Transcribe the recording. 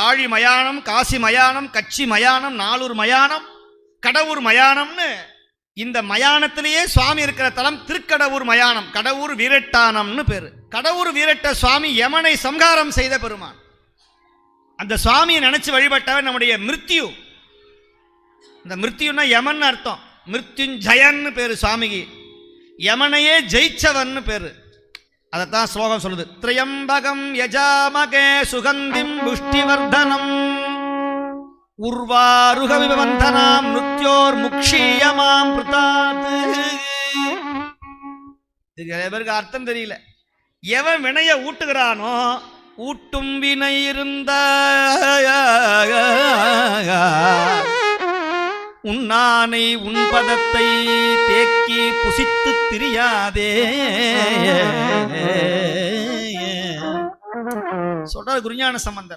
காழி மயானம் காசி மயானம் கச்சி மயானம் நாளூர் மயானம் கடவுர் மயானம்னு இந்த மயானத்திலேயே சுவாமி இருக்கிற தலம் திருக்கடவுர் மயானம். கடவுர் வீரட்டானம்னு பேர். கடவுர் வீரட்ட சுவாமி யமனை சம்ஹாரம் செய்த பெருமான். அந்த சுவாமியை நினைச்சு வழிபட்டவன் நம்முடைய மிருத்யு. இந்த மிருத்யுன்னா யமன் அர்த்தம். மிருத்யுஞ்சயன்னு பேர் சுவாமிக்கு. யமனையே ஜெயிச்சவன் பேரு. அதைத்தான் ஸ்லோகம் சொல்லுது. திரியம்பகம் யஜாமகே சுகந்திம் புஷ்டிவர்தனம். உர்வாருகவிவந்தனாம் நுத்யோர் முக்ஷீயமாம் பிருதாத் இது நிறைய பேருக்கு அர்த்தம் தெரியல. எவன் வினைய ஊட்டுகிறானோ ஊட்டும் வினை இருந்த. உன்னானை உன்பதத்தை தேக்கி புசித்து திரியாதே. சொல்றாரு குருஞான சம்பந்தர்.